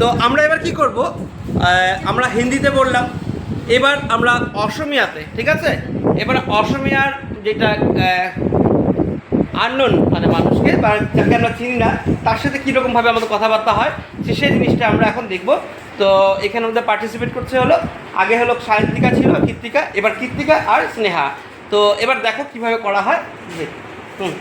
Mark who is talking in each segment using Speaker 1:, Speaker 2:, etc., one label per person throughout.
Speaker 1: তো আমরা এবার কি করব? আমরা হিন্দিতে বললাম। এবার আমরা অসমিয়াতে, ঠিক আছে? এবার অসমিয়ার যেটা আননোন মানে মানুষকে, বা যাকে আমরা চিনি না, তার সাথে কীরকমভাবে আমাদের কথাবার্তা হয়, সে সেই জিনিসটা আমরা এখন দেখব। তো এখানে আমাদের পার্টিসিপেট করছে হলো। আগে হলো সায়ন্তিকা ছিল কৃত্তিকা এবার কৃত্তিকা আর স্নেহা। তো এবার দেখো কীভাবে করা হয়। হুম।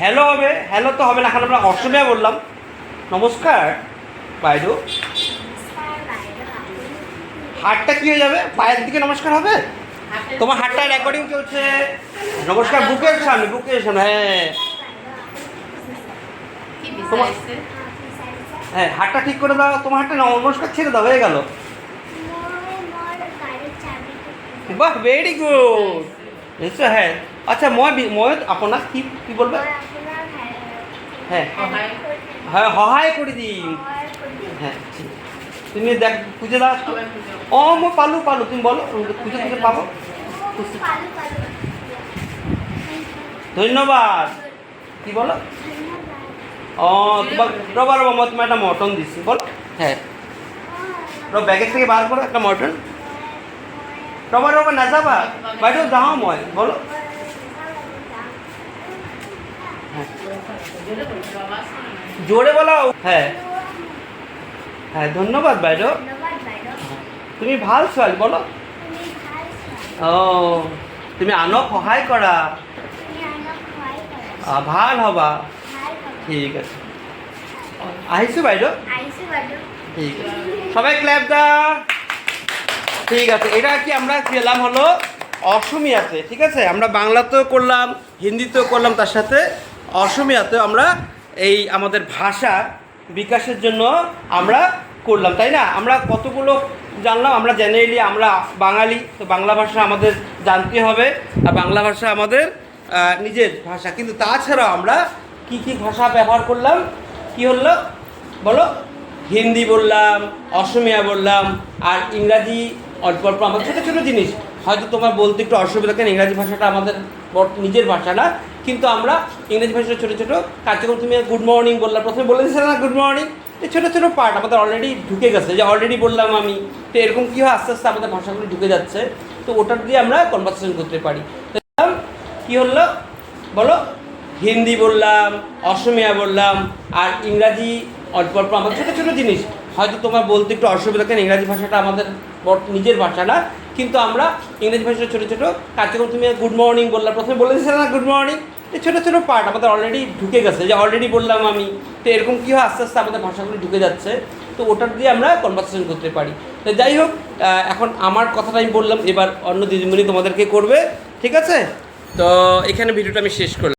Speaker 1: হ্যালো হবে হ্যালো তো হবে না, এখন আমরা অসমিয়া বললাম। নমস্কার বাইরো হাটটা কি হয়ে যাবে? পায়ের দিকে নমস্কার হবে? তোমার হাটটা রেকর্ডিং চলছে। নমস্কার, বুকের সামনে বুকের সামনে হ্যাঁ। তোমার হ্যাঁ হাটটা ঠিক করে দাও, তোমার হাটটা নমস্কার ছেড়ে দাও, হয়ে গেল। বাহ ভেরি গুড নিশ্চয় হ্যাঁ। আচ্ছা মই মই আপোনাক কি কি বলবে হ্যাঁ হ্যাঁ। সহায় কৰি দিম হ্যাঁ তুমি দেখ খুঁজে দাও একটু। ও মই পালো পালো তুমি বলো খুঁজে খুঁজে পাবো। ধন্যবাদ। কি বলো? ও তোমাক ৰ'বা ৰ'বা মই তোমাক এটা মৰ্টন দিছোঁ বলো। হ্যাঁ। ৰ বেগেজ থেকে বার করো একটা মর্টন রবা রবা নাযাবা বাইদেউ যাওঁ মই বলো হ্যাঁ জোরে বলো। হ্যাঁ। হ্যাঁ ধন্যবাদ বাইদেউ তুমি ভালো ছোৱালী বলো। অ তুমি আনক সহায় কৰা ভালো হ'বা। ঠিক আছে। আহিছোঁ বাইদেউ ঠিক আছে। সবাই ক্ল্যাপ দা ঠিক আছে, এটা কি আমরা পেলাম হলো অসমিয়াতে, ঠিক আছে? আমরা বাংলাতেও করলাম, হিন্দিতেও করলাম, তার সাথে অসমিয়াতেও আমরা এই আমাদের ভাষা বিকাশের জন্য আমরা করলাম, তাই না? আমরা কতগুলো জানলাম, আমরা জেনারেলি আমরা বাঙালি, তো বাংলা ভাষা আমাদের জানতে হবে আর বাংলা ভাষা আমাদের নিজের ভাষা। কিন্তু তাছাড়াও আমরা কি কি ভাষা ব্যবহার করলাম? কি হলো? বলো। হিন্দি বললাম, অসমিয়া বললাম, আর ইংরাজি অল্প অল্প, আমাদের ছোটো ছোটো জিনিস। হয়তো তোমার বলতে একটু অসুবিধা, কেন ইংরাজি ভাষাটা আমাদের নিজের ভাষা না, কিন্তু আমরা ইংরেজি ভাষাটা ছোটো ছোটো কার্যক্রম, তুমি গুড মর্নিং বললাম প্রথমে বলে দিয়েছিলে না গুড মর্নিং এই ছোটো ছোটো পার্ট আমাদের অলরেডি ঢুকে গেছে, যে অলরেডি বললাম আমি। তো এরকম কী হয়, আস্তে আস্তে আমাদের ভাষাগুলো ঢুকে যাচ্ছে, তো ওটার দিয়ে আমরা কনভারসেশন করতে পারি। কী হলো? বলো, হিন্দি বললাম, অসমিয়া বললাম, আর ইংরাজি অল্প অল্প আমাদের ছোটো ছোটো জিনিস। হয়তো তোমার বলতে একটু অসুবিধা, কেন ইংরাজি ভাষাটা আমাদের নিজের ভাষা না কিন্তু আমরা ইংরেজি ভাষাটা ছোটো ছোটো কার্যক্রম তুমি গুড মর্নিং বললাম প্রথমে বলে দিয়েছিলে না গুড মর্নিং এই ছোটো ছোটো পার্ট আমাদের অলরেডি ঢুকে গেছে, যে অলরেডি বললাম আমি। তো এরকম কী হয়, আস্তে আস্তে আমাদের ভাষাগুলো ঢুকে যাচ্ছে। তো ওটার দিয়ে আমরা কনভারসেশন করতে পারি। তো যাই হোক এখন আমার কথাটা আমি বললাম, এবার অন্য দিদিমণি তোমাদেরকে করবে, ঠিক আছে? তো এখানে ভিডিওটা আমি শেষ করলাম।